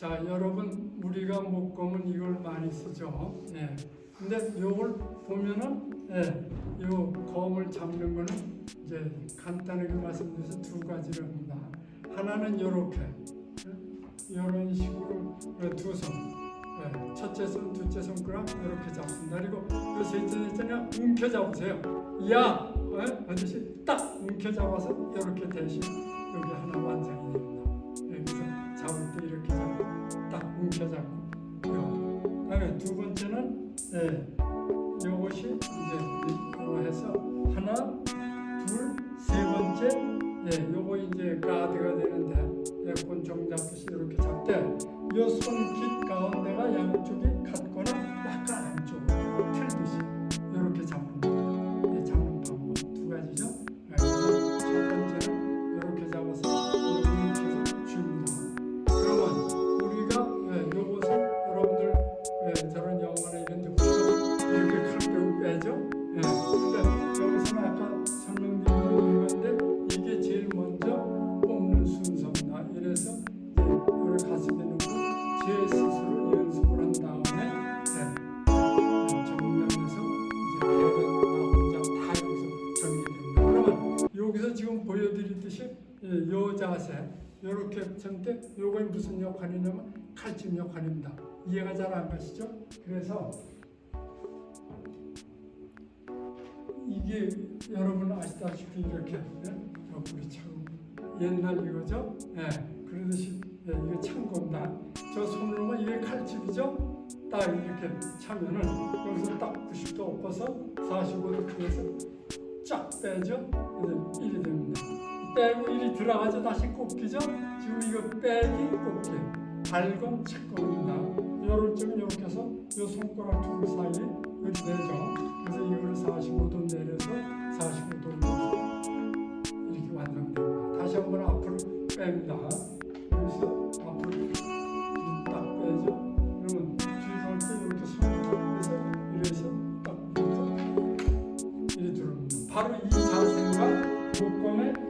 자, 여러분 우리가 목검은 이걸 많이 쓰죠. 예. 근데 요걸 보면은 예, 요 검을 잡는 거는 이제 간단하게 말씀드려서 두 가지를 합니다. 하나는 요렇게 이런 식으로 두 손, 예, 첫째 손, 둘째 손가락 이렇게 잡습니다. 그리고 요 셋째 있잖아요, 움켜 잡으세요. 야, 예, 하듯이 딱 움켜 잡아서 이렇게 대신 여기 하나 완성이 됩니다. 여기서 잡을 때 이렇게 잡고 딱 움켜 잡고 요. 그다음에 두 번째는 예, 요것이 이제 이거 해서 하나, 둘, 세 번째 예, 요거 이제 가드가 되는데 예, 권총 잡듯이 이렇게 잡되 요 손깃 가운데가 양쪽이 이렇게 선때 요거 무슨 역할이냐면 칼집 역할입니다. 이해가 잘 안 가시죠? 그래서 이게 여러분 아시다시피 이렇게 예? 우리 참 옛날 이거죠? 예, 그러듯이 예, 이게 창고입니다. 저 손으로만 이게 칼집이죠? 딱 이렇게 차면은 여기서 딱 90도 엎어서 45도 뒤에서 쫙 빼죠? 그래서 1이 됩니다. 빼고 1이 들어가죠? 다시 꼽기죠? 지금 이거 빼기 꼽기 발검 착검입니다. 요럴 적은 이렇게 해서 요 손가락 둘 사이 이렇게 내죠. 그래서 이걸 45도 내려서 45도 내서 이렇게 완성됩니다. 다시 한번 앞으로 뺍니다. 여기서 앞으로 딱 빼죠. 그러면 뒤로 때 이렇게 손에서 이래서 딱 이렇게 이리 들어옵니다. 바로 이 자세가 목검의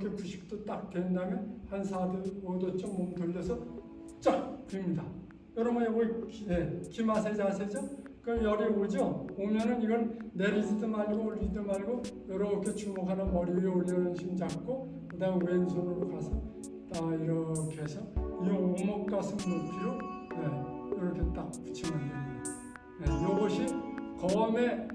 이렇게 90도 딱 된 다음에 한 4도 5도쯤 몸 돌려서 쫙 됩니다. 여러분 이거 기, 예, 기마세 자세죠? 그 열이 오죠? 오면은 이건 내리지도 말고 올리지도 말고 이렇게 주먹 하나 머리 위에 올려놓은 심 잡고 그 다음 왼손으로 가서 딱 이렇게 해서 이 오목 가슴 높이로 예, 이렇게 딱 붙이면 됩니다. 예, 이것이 검의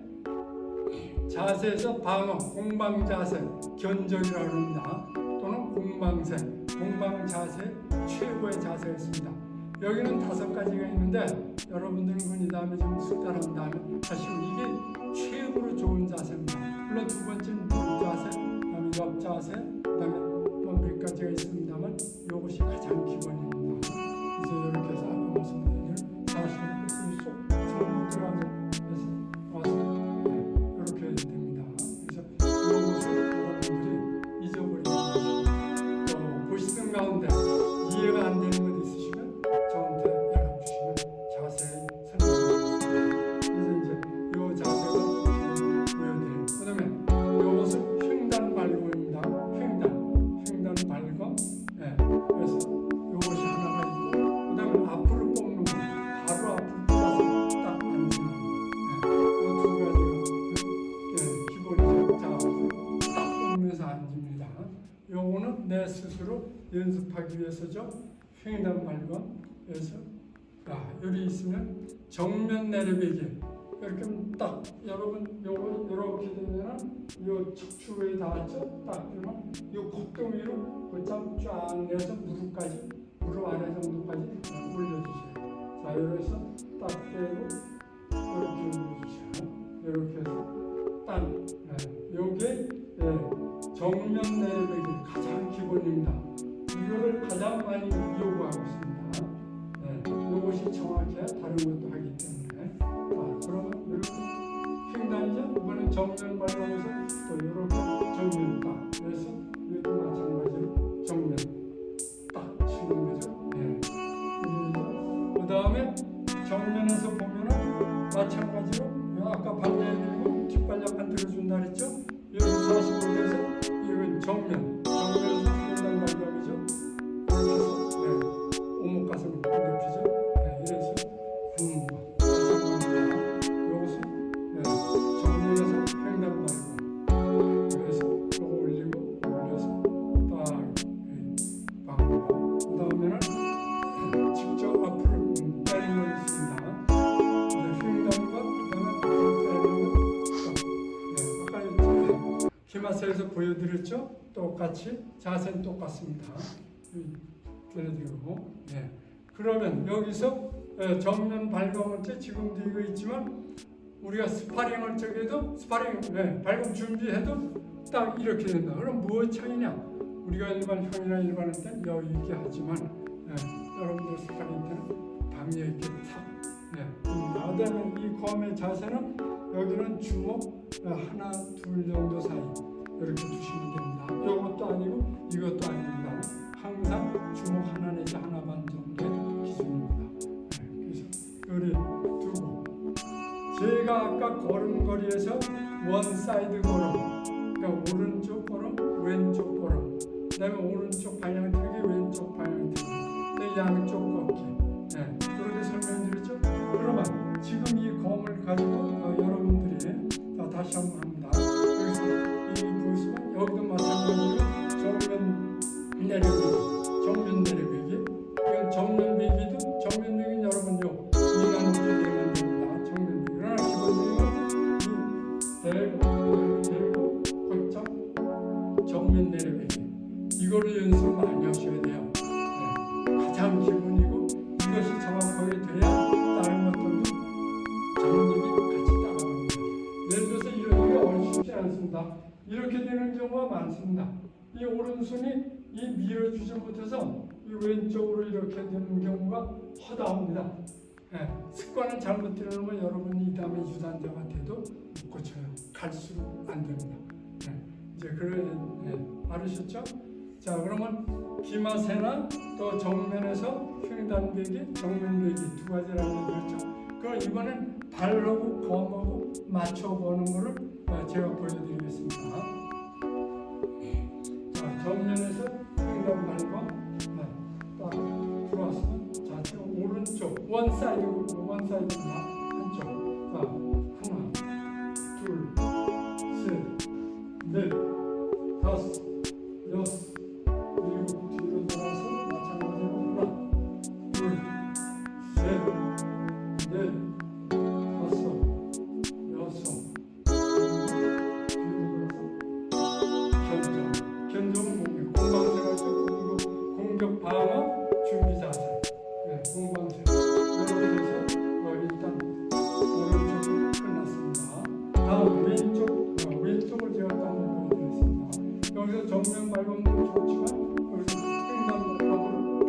자세에서 방어, 공방 자세, 견적이라고 합니다. 또는 공방세, 공방 자세 최고의 자세였습니다. 여기는 다섯 가지가 있는데 여러분들은 그이 다음에 좀 숙달한 다음에 하시고 이게 최고로 좋은 자세입니다. 물론 두 번째는 하기 위해서죠. 발건. 그래서 야, 여기 있으면 정면 내려배기. 이렇게 딱 여러분 요거 이렇게 되면은 요 척추에 닿았죠? 딱 그러면 요 콧등 위로 그참 쫙 내서 무릎까지 무릎 아래 정도까지 올려주세요. 자, 이래서 딱 떼고 이렇게 올려주세요. 이렇게 해서 딱 네. 요게 예, 정면 내배기 가장 기본입니다. 이거를 가장 많이 요구하고 있습니다. 네, 요것이 정확해야 다른 것도 하기 때문에 자 그러면 이렇게 횡단이죠 이번엔 정면 발광해서 또 이렇게 정면 딱 그래서 이것도 마찬가지로 정면 딱 치는 거죠 예. 그 다음에 정면에서 보면은 마찬가지로 아까 방해해드리고 뒷발 약간 들어준다 그랬죠 여기 45도에서 이건 정면 기마사에서 보여드렸죠? 똑같이 자세는 똑같습니다. 들어드리고 예. 그러면 여기서 예, 정면 발광할 때 지금도 이거 있지만 우리가 스파링할 적에도 스파링 예, 발광 준비해도 딱 이렇게 된다. 그럼 무엇 차이냐? 우리가 일반 형이나 일반할 땐 여기 있게 하지만 예, 여러분들 스파링 때는 담요 있게 탁 예, 나다면 이 검의 자세는 여기는 주먹 예, 하나 둘 정도 사이 이렇게 두시면 됩니다. 이것도 아니고 이것도 아닙니다. 항상 주먹 하나 내지 하나 반 정도의 기준입니다. 네, 그래서 여기 두고 제가 아까 걸음걸이에서 원 사이드 걸음 그러니까 오른쪽 걸음 왼쪽 걸음 그다음에 오른쪽 방향 틀기 왼쪽 방향 틀기 네, 양쪽 걷기 네, 그렇게 설명드렸죠 그러면 지금 이 검을 가지고 어, 여러분들이 자, 다시 한번 여기도 마찬가지로 정면 내려가기, 정면 내려가기. 이건 정면 배기도 정면 배기는 여러분요 어떻게 되면 됩니다. 정면 배기. 그러나 기본적으로 이 대고 대고 거점 정면 내려가기. 이거를 연습 많이 하셔야 돼요. 네. 가장 기본이고 이것이 정확하게 돼야 다른 것들도 정립이 같이 따라갑니다. 예를 들어서 이런 게 어렵지 않습니다. 이렇게 되는 경우가 많습니다. 이 오른손이 이 밀어주지 못해서 이 왼쪽으로 이렇게 되는 경우가 허다합니다. 예, 습관을 잘못되는 건 여러분이 이 다음에 유단자가 돼도 못 고쳐요. 갈수록 안 됩니다. 예, 이제 그래 예, 알으셨죠? 자 그러면 기마세나 또 정면에서 횡단배기, 정면배기 두 가지라는 거죠. 그 이번엔 발하고 검하고 맞춰보는 거를 어, 제가 보여드리겠습니다. 자, 정면에서 횡단 말고 네, 딱 들어왔으면 자, 오른쪽 원 사이드 원 사이드입니다. 한쪽. 자, 다. 다음 왼쪽, 어, 왼쪽을 제가 또 한번 보여드리겠습니다. 여기서 정면 발광도 좋지만 여기서 횡단 발광으로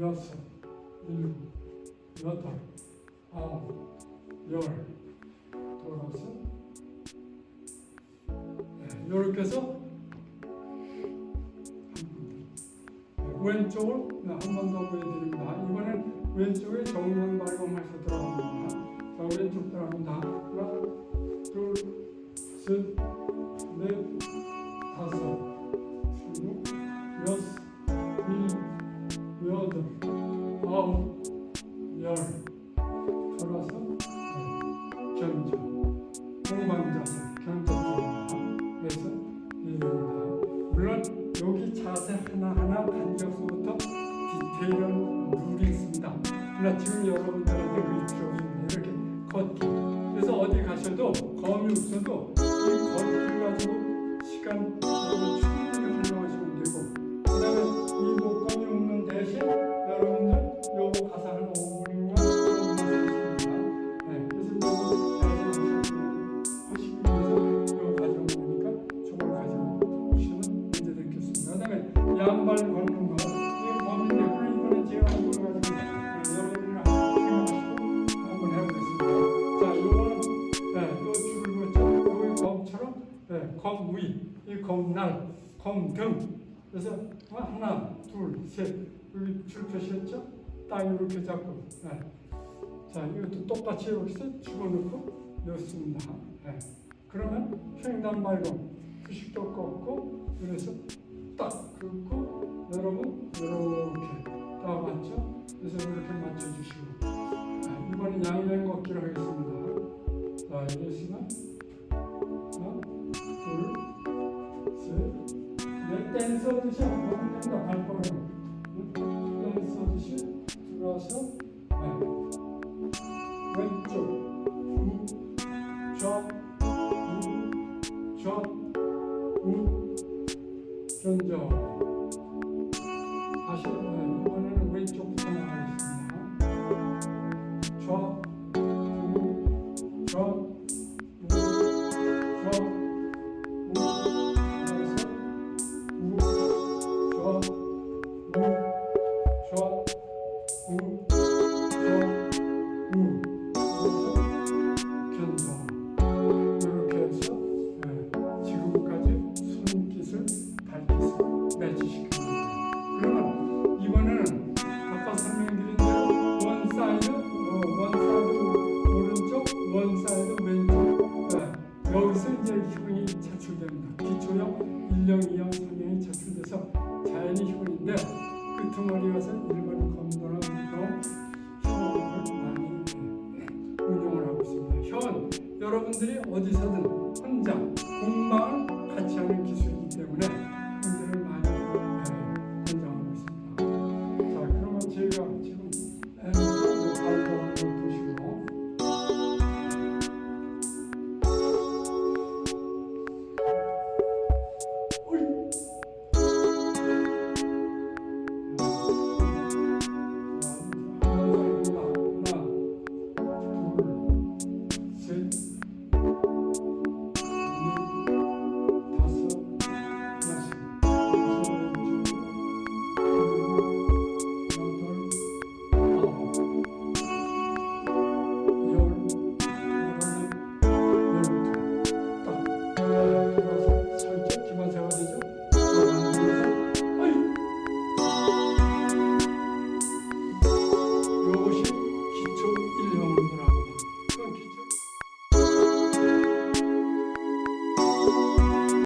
여섯, 일곱, 여덟, 아홉, 열 돌아서 네, 이렇게 해서 왼쪽을 네, 한번 더 보여드립니다. 이번엔 왼쪽에 정면 발광해서 들어갑니다. 자, 왼쪽 들어갑니다. 하나, 둘, 셋, 넷, 다섯, 여섯, 일곱, 여덟, 아홉, 없어도 이 걷기를 가지고 시간 검 위, 이 검날, 검등. 그래서 하나, 둘, 셋. 여기 줄 표시했죠? 딱 이렇게 잡고. 네. 자, 이것도 똑같이 이렇게 집어넣고 넣습니다. 네. 그러면 횡단발로 부식도 꺾고 그래서 딱 긋고 여러분 이렇게 다 맞죠? 그래서 이렇게 맞춰주시고 자, 이번엔 양면 걷기로 하겠습니다. 자, 하 넷 댄서듯이 한번 들어서 네. 왼쪽 우, 좌, 우, 좌, 자연히 효능인데 그 덩어리 가서 일반 그런 효능을 많이 운영을 하고 있습니다. 현 여러분들이 어디서든